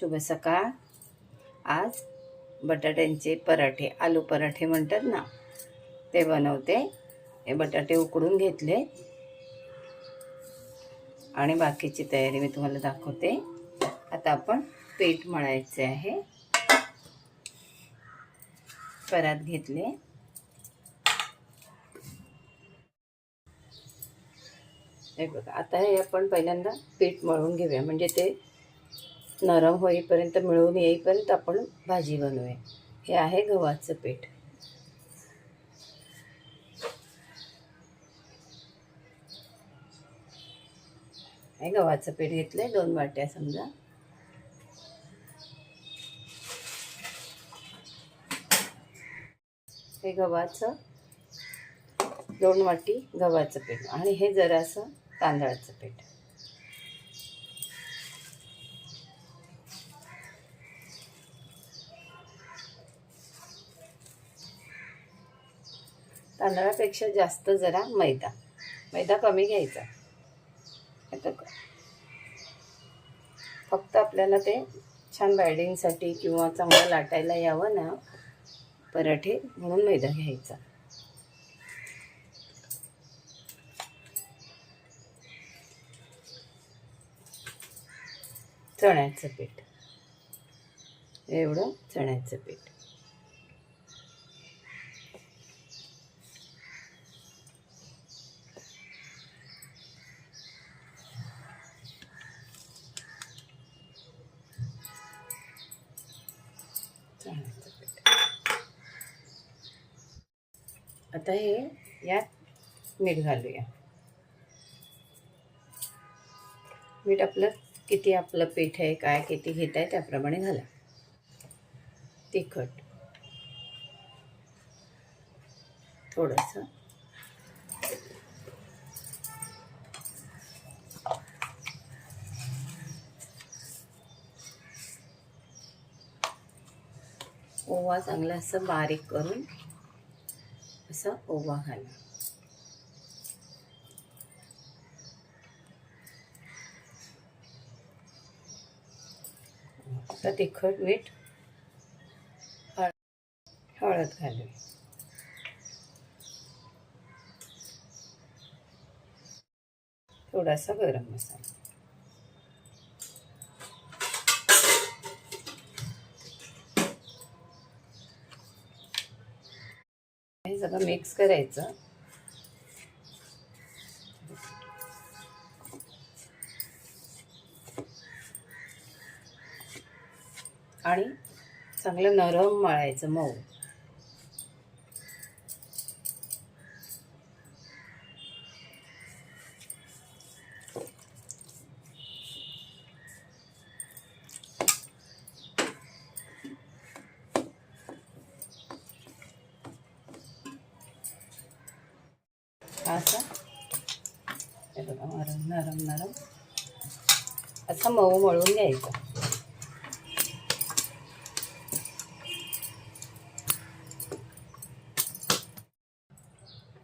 शुभ सकाळ आज बटाट्यांचे पराठे आलू पराठे म्हणतात ना ते बनवते. हे बटाटे उकडून घेतले. आणि बाकीची तयारी मी तुम्हाला दाखवते. आता आपण पीठ मळायचे आहे. परात घेतले. हे बघा आता हे आपण पहिल्यांदा पीठ मळून घेऊया. म्हणजे ते नरम होईपर्यंत मिळून येईपर्यंत आपण भाजी बनवूया. हे आहे गव्हाचं पीठ. हे गव्हाचं पीठ घेतलंय दोन वाट्या समजा. हे गव्हाचं दोन वाटी गव्हाचं पीठ. आणि हे जरासं तांदळाचं पीठ. तांदळापेक्षा जास्त जरा मैदा. मैदा कमी घ्यायचा. आता फक्त आपल्याला ते छान बायडिंगसाठी किंवा चांगलं लाटायला यावं ना पराठे म्हणून मैदा घ्यायचा. चण्याचं पीठ. एवढं चण्याचं पीठ. आता हे यात मीठ घालूया. मीठ आपलं किती आपलं पीठ आहे काय किती घेत आहे त्याप्रमाणे घाला. तिखट. थोडंसं. ओवा चांगला असं बारीक करून असा ओवा घाला. आता तिखट मीठ हळद घालू थोडासा गरम मसाला. सगळं मिक्स करायचं. आणि चांगलं नरम मळायचं मऊ. असं हे बघा नरम नरम नरम. असं मऊ मळून घ्यायचं.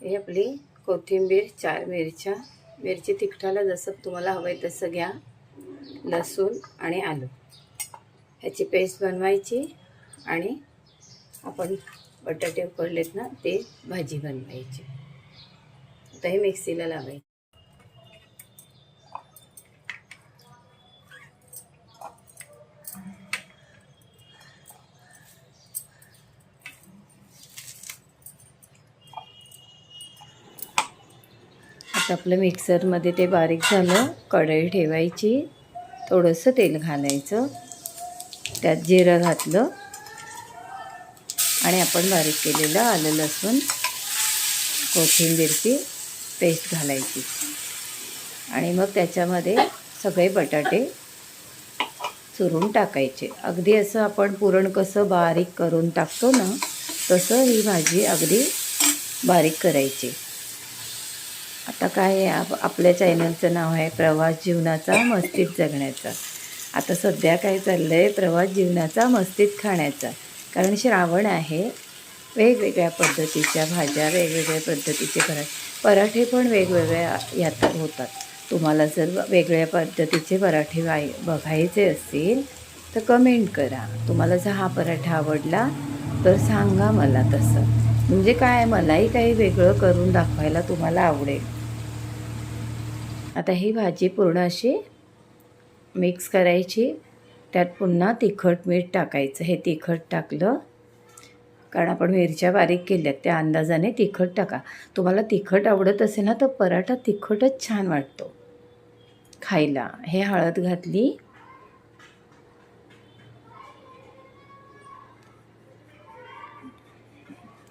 ही आपली कोथिंबीर चार मिरच्या. मिरची तिखटाला जसं तुम्हाला हवं आहे तसं घ्या. लसूण आणि आलू. ह्याची पेस्ट बनवायची आणि आपण बटाटे उकडलेत ना ते भाजी बनवायची. आता हे मिक्सीला लावायचं. आता आपलं मिक्सरमध्ये ते बारीक झालं कढई ठेवायची थोडंसं तेल घालायचं त्यात जिरं घातलं आणि आपण बारीक केलेलं आलं लसूण कोथिंबीरची पेस्ट घालायची. आणि मग त्याच्यामध्ये सगळे बटाटे चुरून टाकायचे. अगदी असं आपण पुरण कसं बारीक करून टाकतो ना तसं ही भाजी अगदी बारीक करायची. आता काय आहे आप आपल्या चॅनलचं नाव आहे प्रवास जीवनाचा मस्तीत जगण्याचा. आता सध्या काय चाललं आहे प्रवास जीवनाचा मस्तीत खाण्याचा. कारण श्रावण आहे वेगवेगळ्या पद्धतीच्या भाज्या वेगवेगळ्या पद्धतीचे पराठे पराठे पण वेगवेगळ्या यात होतात. तुम्हाला जर वेगळ्या पद्धतीचे पराठे वाय बघायचे असतील तर कमेंट करा. तुम्हाला जर हा पराठा आवडला तर सांगा मला तसं. म्हणजे काय मलाही काही वेगळं करून दाखवायला तुम्हाला आवडेल. आता ही भाजी पूर्ण अशी मिक्स करायची. त्यात पुन्हा तिखट मीठ टाकायचं. हे तिखट टाकलं कारण आपण मिरच्या बारीक केल्यात त्या अंदाजाने तिखट टाका. तुम्हाला तिखट आवडत असेल ना तर पराठा तिखटच छान वाटतो. खायला. हे हळद घातली.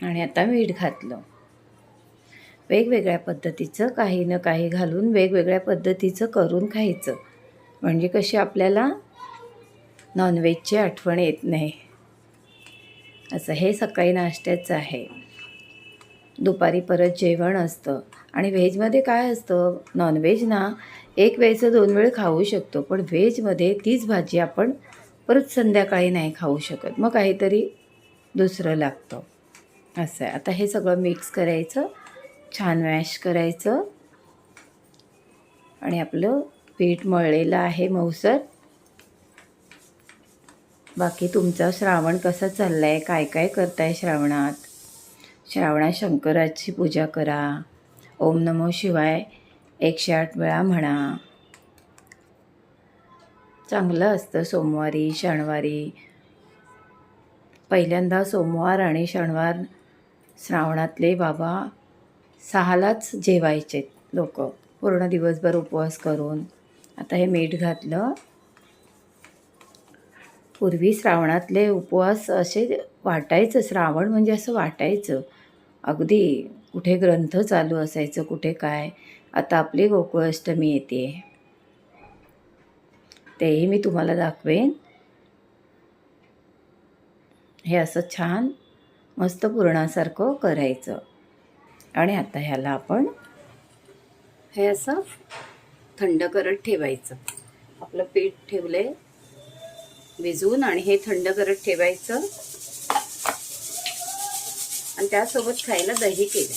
आणि आता मीठ घातलं. वेगवेगळ्या पद्धतीचं काही ना काही घालून वेगवेगळ्या पद्धतीचं करून खायचं. म्हणजे कशी आपल्याला नॉनव्हेजची आठवण येत नाही. असं हे सकाळी नाश्त्याचं आहे. दुपारी परत जेवण असतं. आणि व्हेजमध्ये काय असतं? नॉनव्हेज ना एक वेळचं दोन वेळ खाऊ शकतो पण व्हेजमध्ये तीच भाजी आपण परत संध्याकाळी नाही खाऊ शकत. मग काहीतरी दुसरं लागतं. असं आहे. आता हे सगळं मिक्स करायचं. छान मॅश करायचं. आणि आपलं पीठ मळलेलं आहे मऊसर. बाकी तुमचा श्रावण कसा चालला आहे काय काय करताय श्रावणात? श्रावणात शंकराची पूजा करा. ओम नमो शिवाय एकशे आठ वेळा म्हणा. चांगलं असतं सोमवारी शनिवारी. पहिल्यांदा सोमवार आणि शनिवार श्रावणातले बाबा सहालाच जेवायचे लोक. पूर्ण दिवसभर उपवास करून. आता हे मीठ घातलं. पूर्वी श्रावणातले उपवास असे वाटायचं. श्रावण म्हणजे असं वाटायचं. अगदी कुठे ग्रंथ चालू असायचं कुठे काय. आता आपली गोकुळाष्टमी येते. तेही मी तुम्हाला दाखवेन. हे असं छान मस्त पुरणासारखं करायचं. आणि आता ह्याला आपण हे असं थंड करत ठेवायचं. आपलं पीठ ठेवले भिजवून आणि हे थंड करत ठेवायचं. आणि त्यासोबत खायला दही केलं.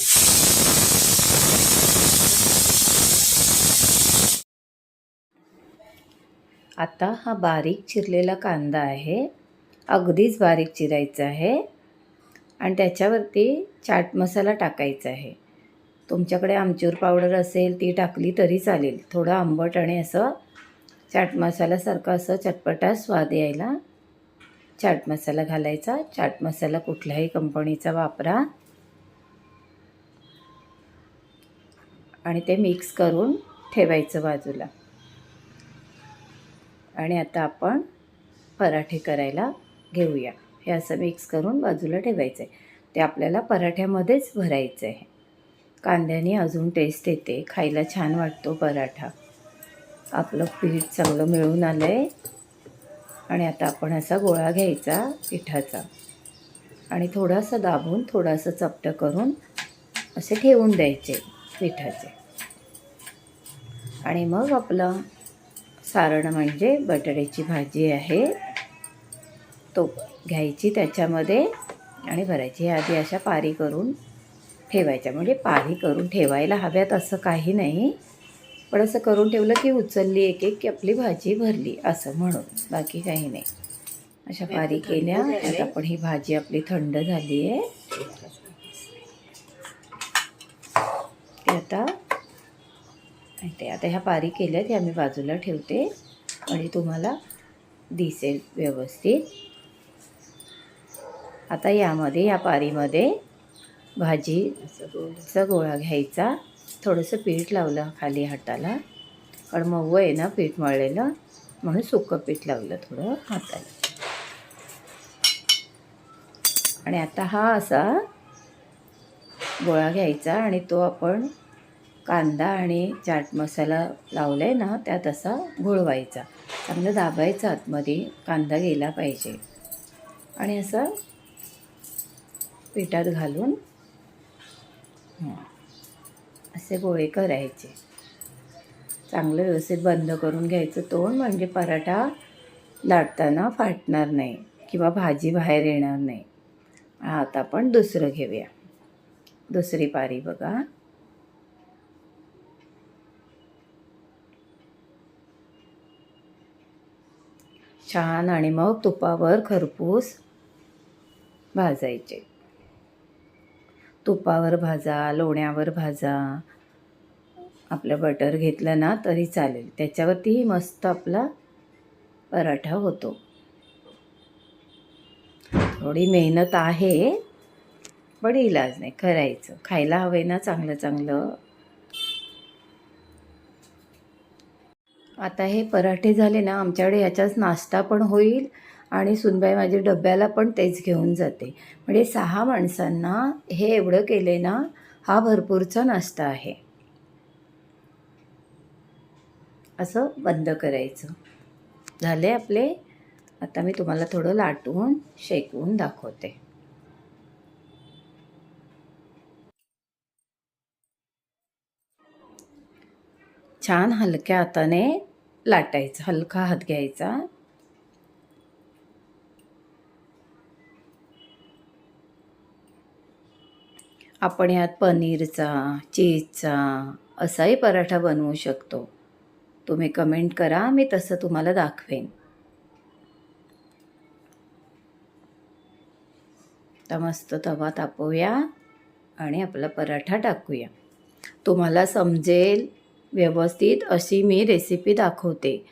आता हा बारीक चिरलेला कांदा आहे. अगदीच बारीक चिरायचा आहे. आणि त्याच्यावरती चाट मसाला टाकायचा आहे. तुमच्याकडे आमचूर पावडर असेल ती टाकली तरी चालेल. थोडं आंबट आणि असं चाट मसाल्यासारखं असं चटपटा स्वाद यायला. चाट मसाला घालायचा. चाट मसाला कुठल्याही कंपनीचा वापरा. आणि ते मिक्स करून ठेवायचं बाजूला. आणि आता आपण पराठे करायला घेऊया. हे असं मिक्स करून बाजूला ठेवायचं आहे ते आपल्याला पराठ्यामध्येच भरायचं आहे कांद्याने अजून टेस्ट येते. खायला छान वाटतो पराठा. आपलं पीठ चांगलं मिळून आलं आहे आणि आता आपण असा गोळा घ्यायचा पिठाचा. आणि थोडासा दाबून थोडासा चपटं करून असे ठेवून द्यायचे पिठाचे. आणि मग आपलं सारण म्हणजे बटाट्याची भाजी आहे. तो घ्यायची त्याच्यामध्ये आणि भरायची. आधी अशा पारी करून ठेवायच्या. म्हणजे पारी करून ठेवायला हव्यात असं काही नाही. पण असं करून ठेवलं की उचलली एक एक की आपली भाजी भरली असं म्हणून. बाकी काही नाही. अशा पारी केल्या. आता आपण ही भाजी आपली थंड झाली आहे. ते आता ते आता ह्या पारी केल्यात ह्या मी बाजूला ठेवते म्हणजे तुम्हाला दिसेल व्यवस्थित. आता यामध्ये या पारीमध्ये भाजीचा गोळा घ्यायचा. थोडंसं पीठ लावलं खाली हाताला. कारण मऊ आहे ना पीठ मळलेलं. म्हणून सुकं पीठ लावलं थोडं हाताला. आणि आता हा असा गोळा घ्यायचा आणि तो आपण कांदा आणि चाट मसाला लावला आहे ना त्यात असा घोळवायचा. चांगलं दाबायचा आतमध्ये कांदा गेला पाहिजे. आणि असं पिठात घालून. असे गोळे करायचे. चांगलं व्यवस्थित बंद करून घ्यायचं. तोंड म्हणजे पराठा लाटताना फाटणार नाही किंवा भाजी बाहेर येणार नाही. आता आपण दुसरं घेऊया. दुसरी पारी बघा. छान आणि मग तुपावर खरपूस भाजायचे. तुपावर भाजा लोण्यावर भाजा. आपलं बटर घेतलं ना तरी चालेल. त्याच्यावरतीही मस्त आपला पराठा होतो. थोडी मेहनत आहे पण इलाज नाही. करायचं. खायला हवे ना चांगलं चांगलं. आता हे पराठे झाले ना आमच्याकडे याच्याच नाश्ता पण होईल. आणि सुनबाई माझ्या डब्याला पण तेच घेऊन जाते. म्हणजे सहा माणसांना हे एवढं केले ना हा भरपूरचा नाश्ता आहे. असं बंद करायचं. झाले आपले. आता मी तुम्हाला थोडं लाटून शेकवून दाखवते. छान हलक्या हाताने लाटायचं. हलका हात घ्यायचा. आपण यात पनीरचा चीजचा असाही पराठा बनवू शकतो. तुम्ही कमेंट करा मी तसं तुम्हाला दाखवेन. आता मस्त तवा तापवूया आणि आपला पराठा टाकूया. तुम्हाला समजेल व्यवस्थित अशी मी रेसिपी दाखवते.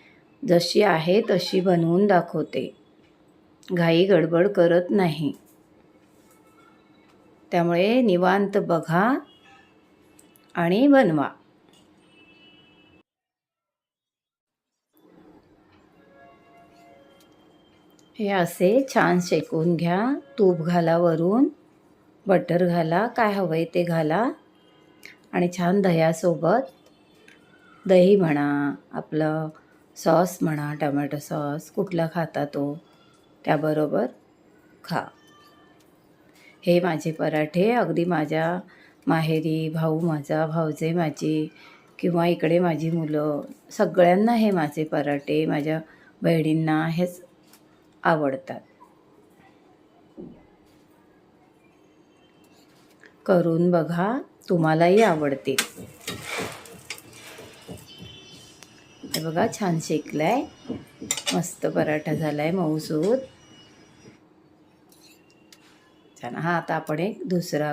जशी आहे तशी बनवून दाखवते. घाई गडबड करत नाही. त्यामुळे निवांत बघा आणि बनवा. हे असे छान शेकून घ्या. तूप घाला वरून. बटर घाला. काय हवं आहे ते घाला. आणि छान दह्यासोबत दही म्हणा आपलं सॉस म्हणा टमॅटो सॉस कुठला खाता तो त्याबरोबर खा. हे माझे पराठे अगदी माझ्या माहेरी भाऊ माझा भाऊजे माझे किंवा इकडे माझी मुलं सगळ्यांना हे माझे पराठे माझ्या बहिणींना हेच आवडतात. करून बघा तुम्हालाही आवडतील हे बघा छान शेकलाय. मस्त पराठा झालाय मऊसूद चला हा आता आपण एक दुसरा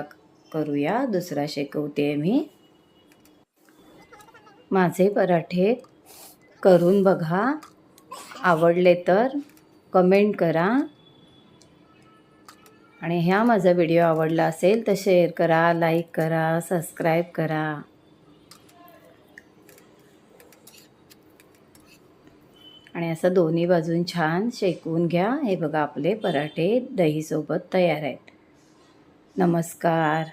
करूया. दुसरा शेकवते मी. माझे पराठे करून बघा. आवडले तर कमेंट करा. आणि ह्या माझा व्हिडिओ आवडला असेल तर शेअर करा लाईक करा सबस्क्राईब करा. आणि असं दोन्ही बाजून छान शेकवून घ्या. हे बघा आपले पराठे दहीसोबत तयार आहेत. नमस्कार.